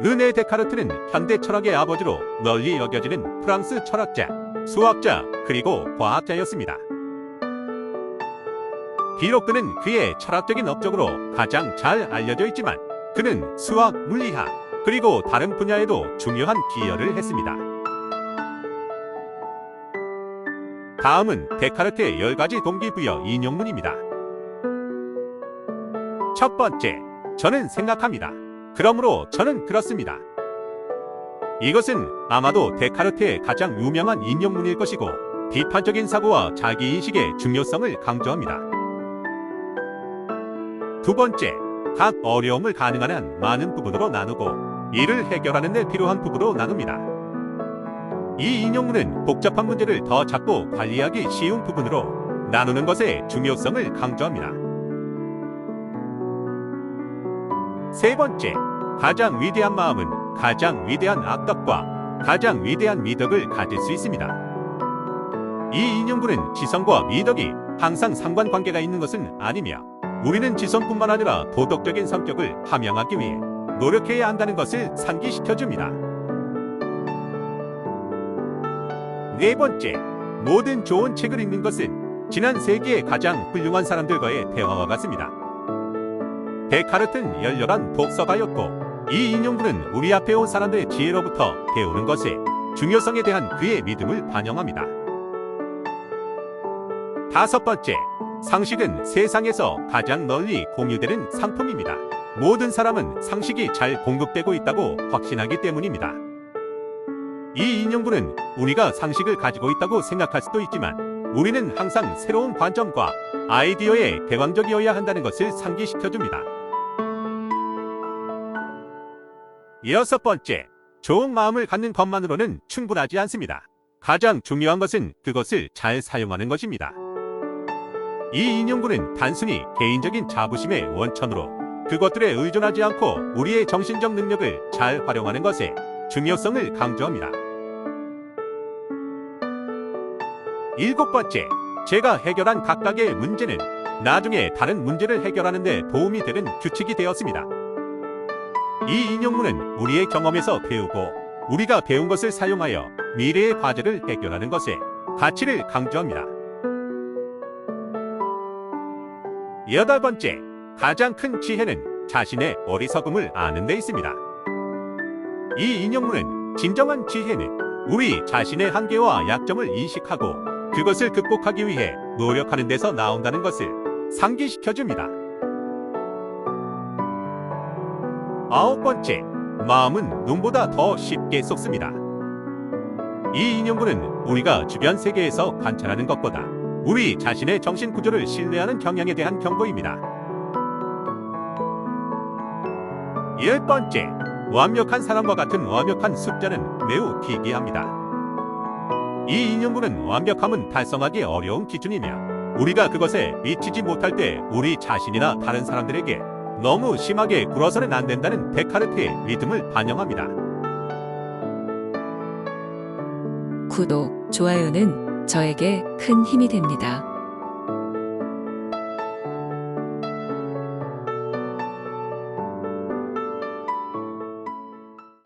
르네 데카르트는 현대 철학의 아버지로 널리 여겨지는 프랑스 철학자, 수학자, 그리고 과학자였습니다. 비록 그는 그의 철학적인 업적으로 가장 잘 알려져 있지만 그는 수학, 물리학, 그리고 다른 분야에도 중요한 기여를 했습니다. 다음은 데카르트의 10가지 동기부여 인용문입니다. 첫 번째, 저는 생각합니다. 그러므로 저는 그렇습니다. 이것은 아마도 데카르트의 가장 유명한 인용문일 것이고 비판적인 사고와 자기인식의 중요성을 강조합니다. 두 번째, 각 어려움을 가능한 한 많은 부분으로 나누고 이를 해결하는 데 필요한 부분으로 나눕니다. 이 인용문은 복잡한 문제를 더 작고 관리하기 쉬운 부분으로 나누는 것의 중요성을 강조합니다. 세 번째, 가장 위대한 마음은 가장 위대한 악덕과 가장 위대한 미덕을 가질 수 있습니다. 이 인용문은 지성과 미덕이 항상 상관관계가 있는 것은 아니며 우리는 지성뿐만 아니라 도덕적인 성격을 함양하기 위해 노력해야 한다는 것을 상기시켜 줍니다. 네 번째, 모든 좋은 책을 읽는 것은 지난 세기의 가장 훌륭한 사람들과의 대화와 같습니다. 데카르트는 열렬한 독서가였고 이 인용문은 우리 앞에 온 사람들의 지혜로부터 배우는 것의 중요성에 대한 그의 믿음을 반영합니다. 다섯 번째, 상식은 세상에서 가장 널리 공유되는 상품입니다. 모든 사람은 상식이 잘 공급되고 있다고 확신하기 때문입니다. 이 인용문은 우리가 상식을 가지고 있다고 생각할 수도 있지만 우리는 항상 새로운 관점과 아이디어에 개방적이어야 한다는 것을 상기시켜 줍니다. 여섯 번째, 좋은 마음을 갖는 것만으로는 충분하지 않습니다. 가장 중요한 것은 그것을 잘 사용하는 것입니다. 이 인용구는 단순히 개인적인 자부심의 원천으로 그것들에 의존하지 않고 우리의 정신적 능력을 잘 활용하는 것에 중요성을 강조합니다. 일곱 번째, 제가 해결한 각각의 문제는 나중에 다른 문제를 해결하는 데 도움이 되는 규칙이 되었습니다. 이 인용문은 우리의 경험에서 배우고 우리가 배운 것을 사용하여 미래의 과제를 해결하는 것에 가치를 강조합니다. 여덟 번째, 가장 큰 지혜는 자신의 어리석음을 아는 데 있습니다. 이 인용문은 진정한 지혜는 우리 자신의 한계와 약점을 인식하고 그것을 극복하기 위해 노력하는 데서 나온다는 것을 상기시켜 줍니다. 아홉 번째, 마음은 눈보다 더 쉽게 쏟습니다. 이 인용문은 우리가 주변 세계에서 관찰하는 것보다 우리 자신의 정신 구조를 신뢰하는 경향에 대한 경고입니다. 열 번째, 완벽한 사람과 같은 완벽한 숫자는 매우 기이합니다. 이 인용문은 완벽함은 달성하기 어려운 기준이며 우리가 그것에 미치지 못할 때 우리 자신이나 다른 사람들에게 너무 심하게 굴어서는 안 된다는 데카르트의 믿음을 반영합니다. 구독, 좋아요는 저에게 큰 힘이 됩니다.